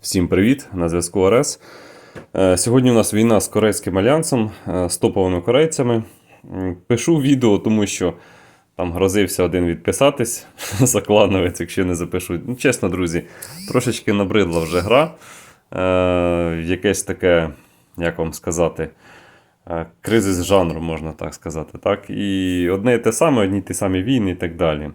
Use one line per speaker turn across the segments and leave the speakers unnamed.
Всім привіт! На зв'язку ОРЕС. Е, Сьогодні у нас війна з Корейським альянсом, е, з топовими корейцями. Пишу відео, тому що там грозився один відписатись за клановець, якщо не запишу. Ну, чесно, друзі, трошечки набридла вже гра. Е, Якесь таке, як вам сказати, е, кризис жанру, можна так сказати. Так? І одне і те саме, одні й ті самі війни і так далі.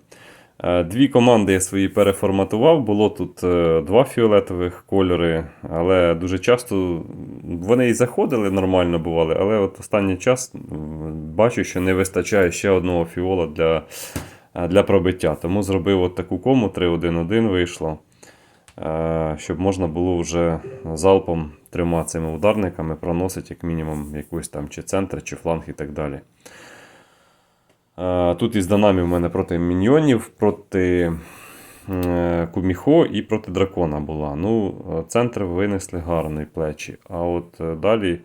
Е, Дві команди я свої переформатував. Було тут е, два фіолетових кольори, але дуже часто вони і заходили нормально бували, але от останній час бачу, що не вистачає ще одного фіола для, е, для пробиття. Тому зробив от таку кому 3-1-1 вийшло, щоб можна було вже залпом трьома цими ударниками проносити як мінімум якийсь там чи центр, чи фланг і так далі. Е, Тут із данамі в мене проти міньйонів, проти е, Куміхо і проти дракона була. Ну, е, центр винесли гарний плечі. А от далі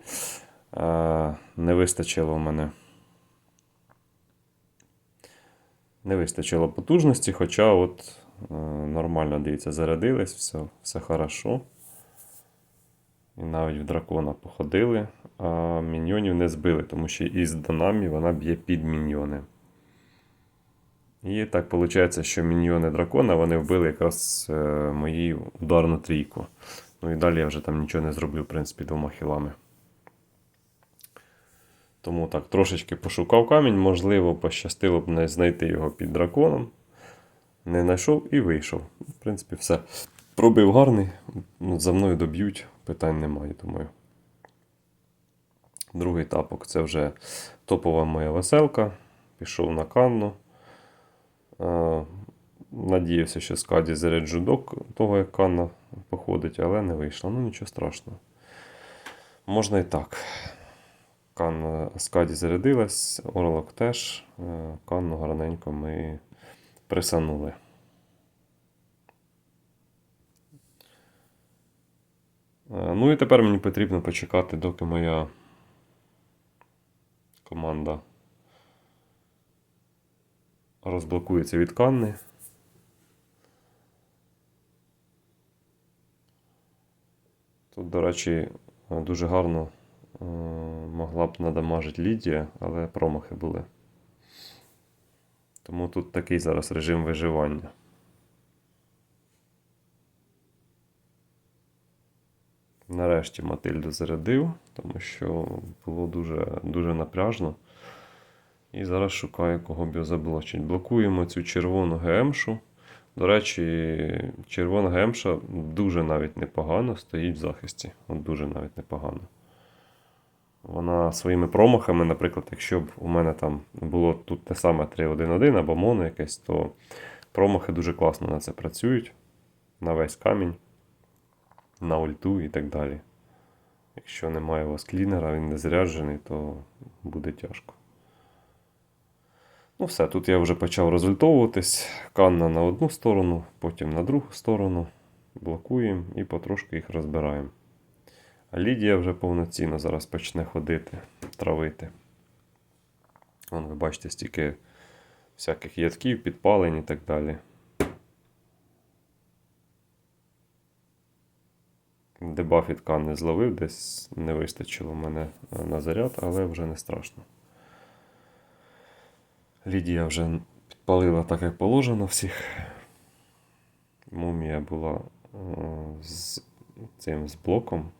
не вистачило в мене. Не вистачило потужності, хоча от нормально, дивіться, зарядились, все, все хорошо. І навіть в дракона походили, а міньйонів не збили, тому що із данамі вона б'є під міньйони. І так виходить, що міньйони дракона вони вбили якраз е, мою ударну трійку. Ну і далі я вже там нічого не зроблю, в принципі, двома хілами. Тому так, трошечки пошукав камінь, можливо, пощастило б не знайти його під драконом. Не знайшов і вийшов. В принципі, все. Пробив гарний, ну, за мною доб'ють, питань немає, думаю. Другий тапок це вже топова моя веселка. Пішов на канну. Е, Надіявся, що скаді заряджу до того, як канна походить, але не вийшло. Ну нічого страшного. Можна і так. Канна скаді зарядилась, орлок теж. Е, Канну гарненько ми присанули. Е, Ну і тепер мені потрібно почекати, доки моя команда розблокується від канни. Тут, до речі, дуже гарно е, могла б надамажити Лідія, але промахи були. Тому тут такий зараз режим виживання. Нарешті Матильду зарядив, тому що було дуже, дуже напряжно. І зараз шукаю, кого б його заблочить. Блокуємо цю червону ГМшу. До речі, червона ГМша дуже навіть непогано стоїть в захисті. От дуже навіть непогано. Вона своїми промахами, наприклад, якщо б у мене там було тут те саме 3-1-1 або моно якесь, то промахи дуже класно на це працюють. На весь камінь, на ульту і так далі. Якщо немає у вас клінера, він не заряджений, то буде тяжко. Ну, все, тут я вже почав розультовуватись. Канна на одну сторону, потім на другу сторону. Блокуємо і потрошки їх розбираємо. А Лідія вже повноцінно зараз почне ходити, травити. Вон, ви бачите, стільки всяких ядків, підпалень і так далі. Дебаф від Канни зловив, десь не вистачило мене на заряд, але вже не страшно. Лідія вже підпалила так, як положено всіх. Мумія була е, з цим з блоком,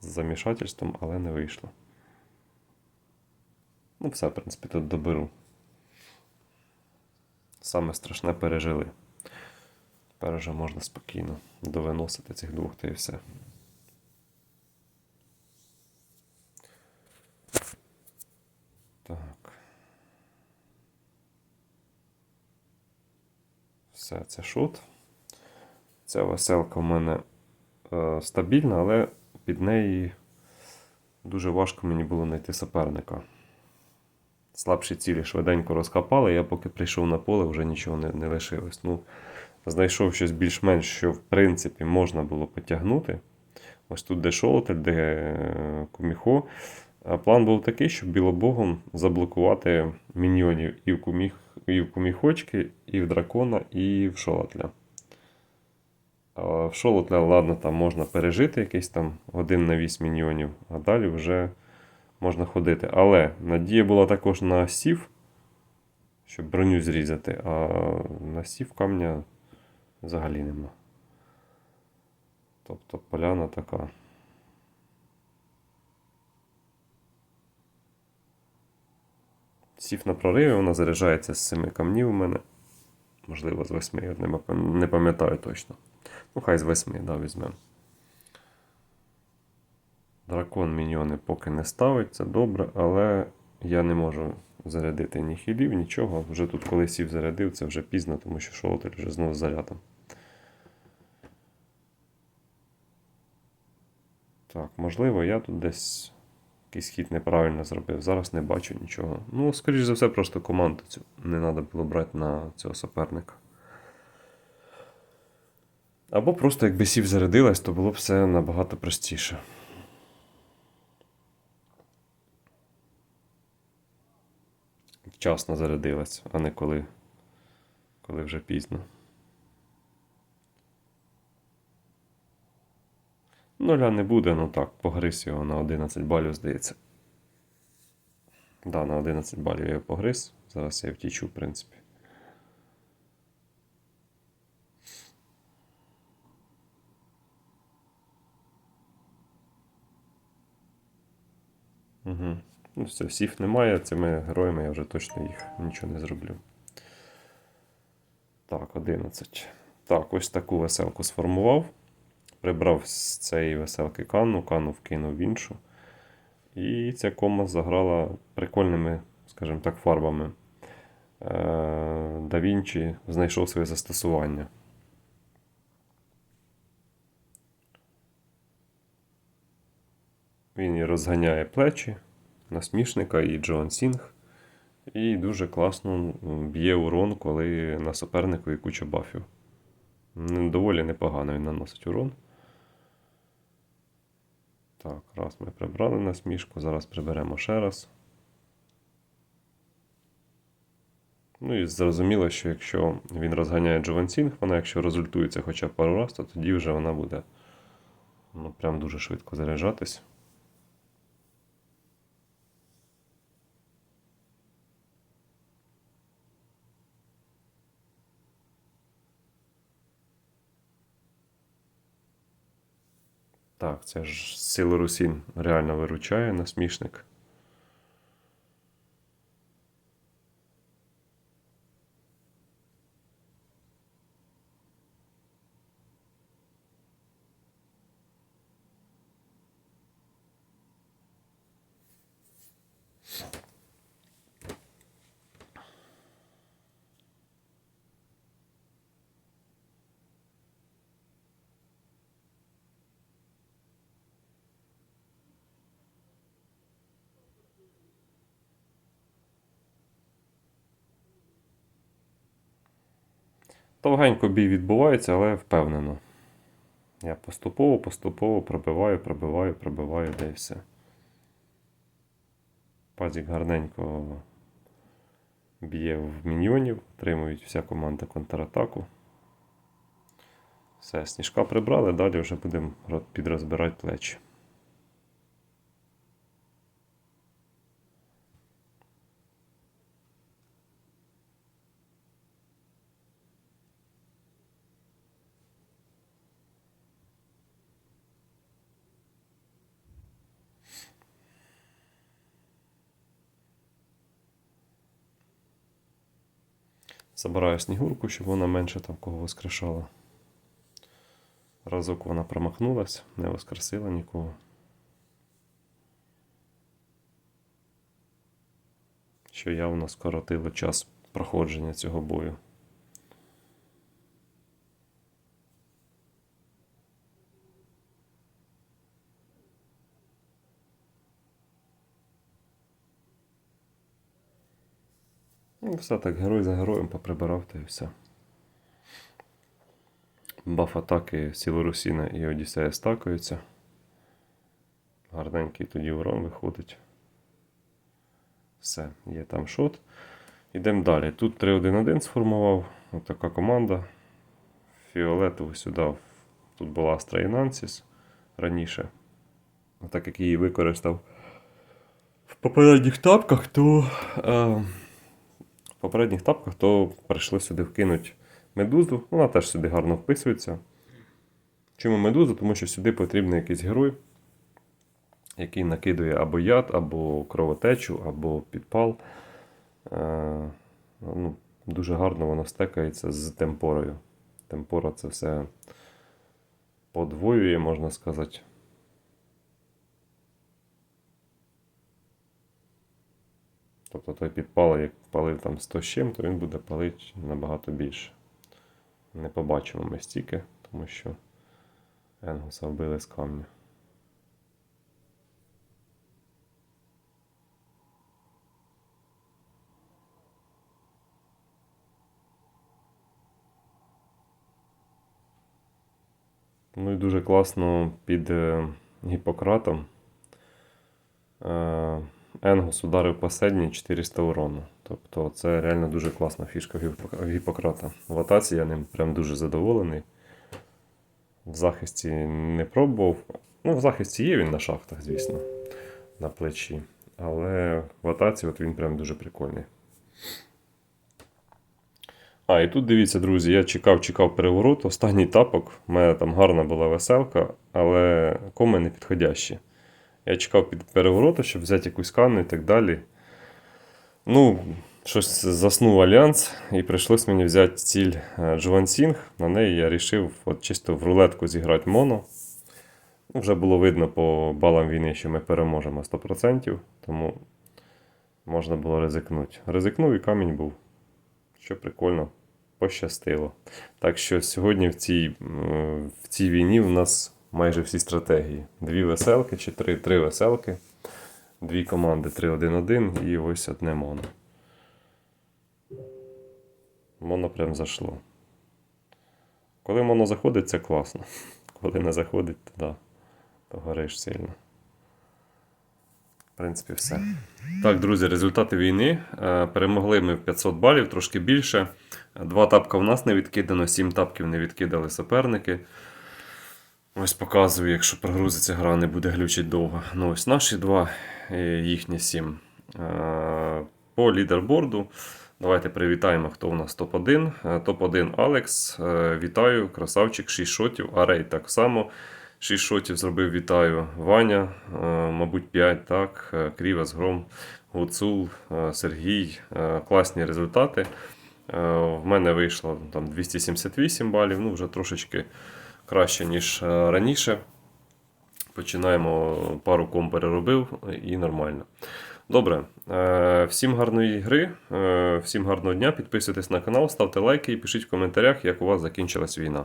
з замішательством, але не вийшло. Ну, все, в принципі, тут доберу. Саме страшне пережили. Тепер вже можна спокійно довиносити цих двох та і все. Так. Все, це шут. Ця веселка в мене е, стабільна, але під неї дуже важко мені було знайти суперника. Слабші цілі швиденько розкопали, я поки прийшов на поле, вже нічого не, не лишилось. Ну, знайшов щось більш-менш, що в принципі можна було потягнути. Ось тут де шолотель, де е, куміхо. План був такий, щоб білобогом заблокувати міньйонів і в, куміх, і в куміхочки, і в дракона, і в шолотля. В шолотля, ладно, там можна пережити якийсь там один на 8 міньйонів, а далі вже можна ходити. Але надія була також на сів, щоб броню зрізати, а на сів камня взагалі нема. Тобто поляна така. Сів на прориві, вона заряджається з 7 камнів у мене. Можливо, з 8, я не пам'ятаю точно. Ну, хай з 8, да, візьмемо. Дракон міньйони поки не ставить, це добре, але я не можу зарядити ні хілів, нічого. Вже тут, коли сів зарядив, це вже пізно, тому що шолотель вже знову зарядом. Так, можливо, я тут десь якийсь хід неправильно зробив. Зараз не бачу нічого. Ну, скоріш за все, просто команду цю не треба було брати на цього суперника. Або просто якби сів зарядилась, то було б все набагато простіше. Вчасно зарядилась, а не коли, коли вже пізно. Нуля не буде, ну так, погриз його на 11 балів, здається. Да, на 11 балів я його погриз. Зараз я втічу, в принципі. Угу. Ну, все, сів немає, цими героями я вже точно їх нічого не зроблю. Так, 11. Так, ось таку веселку сформував. Прибрав з цієї веселки канну, канну вкинув в іншу. І ця кома заграла прикольними, скажімо так, фарбами. Да Вінчі знайшов своє застосування. Він і розганяє плечі, насмішника і Джоан Сінг. І дуже класно б'є урон, коли на супернику куча бафів. Доволі непогано він наносить урон. Так, раз ми прибрали насмішку, зараз приберемо ще раз. Ну і зрозуміло, що якщо він розганяє Джованцінг, вона якщо результується хоча б пару раз, то тоді вже вона буде ну, прям дуже швидко заряджатись. Так, це ж сила Русін реально виручає насмішник. Довгенько бій відбувається, але впевнено. Я поступово, поступово пробиваю, пробиваю, пробиваю, де і все. Пазік гарненько б'є в міньйонів, отримують вся команда контратаку. Все, сніжка прибрали, далі вже будемо підрозбирати плечі. Забираю снігурку, щоб вона менше там кого воскрешала. Разок вона промахнулась, не воскресила нікого. Що явно скоротило час проходження цього бою. Ну, все так, герой за героєм поприбирав та і все. Баф атаки Сіли Русіна і Одіссея стакаються. Гарненький тоді урон виходить. Все, є там шот. Йдемо далі. Тут 3-1-1 сформував. Ось така команда. Фіолетову сюди Тут була Astra Enansis раніше. А так як її використав в попередніх тапках, то. Е, попередніх тапках, то прийшли сюди вкинути медузу. Вона теж сюди гарно вписується. Чому медуза? Тому що сюди потрібен якийсь герой, який накидує або яд, або кровотечу, або підпал. Е, ну, дуже гарно воно стекається з темпорою. Темпора це все подвоює, можна сказати. Тобто той підпал, як палив там 100 з чим, то він буде палити набагато більше. Не побачимо ми стільки, тому що Енгуса вбили з камня. Ну і дуже класно під е, Гіппократом. Енгус ударив последній 400 урону. Тобто це реально дуже класна фішка Гіппократа. В атаці я ним прям дуже задоволений. В захисті не пробував. Ну, в захисті є він на шахтах, звісно, на плечі. Але в атаці от він прям дуже прикольний. А, і тут дивіться, друзі, я чекав, чекав переворот, останній тапок. У мене там гарна була веселка, але коми не підходящі. Я чекав під перевороту, щоб взяти якусь кану і так далі. Ну, щось заснув альянс, і прийшлось мені взяти ціль е, Джоан На неї я вирішив чисто в рулетку зіграти моно. Ну, вже було видно по балам війни, що ми переможемо 100%, тому можна було ризикнути. Ризикнув і камінь був. Що прикольно, пощастило. Так що сьогодні в цій, в цій війні у нас майже всі стратегії. Дві веселки чи три, три веселки, дві команди 3-1-1 і ось одне моно. Моно прям зашло. Коли моно заходить, це класно. Коли не заходить, то да, то гориш сильно. В принципі, все. Так, друзі, результати війни. Е, Перемогли ми в 500 балів, трошки більше. Два тапка в нас не відкидано, сім тапків не відкидали суперники. Ось показую, якщо прогрузиться гра, не буде глючить довго. Ну, ось наші два, їхні сім. Е, По лідерборду. Давайте привітаємо, хто у нас топ-1. Е, Топ-1 Алекс. Е, Вітаю, красавчик, 6 шотів. Арей так само. 6 шотів зробив, вітаю. Ваня, е, мабуть, 5, так. Е, Крівес, Гром, Гуцул, е, Сергій. Е, Класні результати. Е, В мене вийшло там 278 балів, ну вже трошечки краще, ніж е, раніше. Починаємо, пару ком переробив і нормально. Добре, е, всім гарної гри, е, всім гарного дня. Підписуйтесь на канал, ставте лайки і пишіть в коментарях, як у вас закінчилась війна.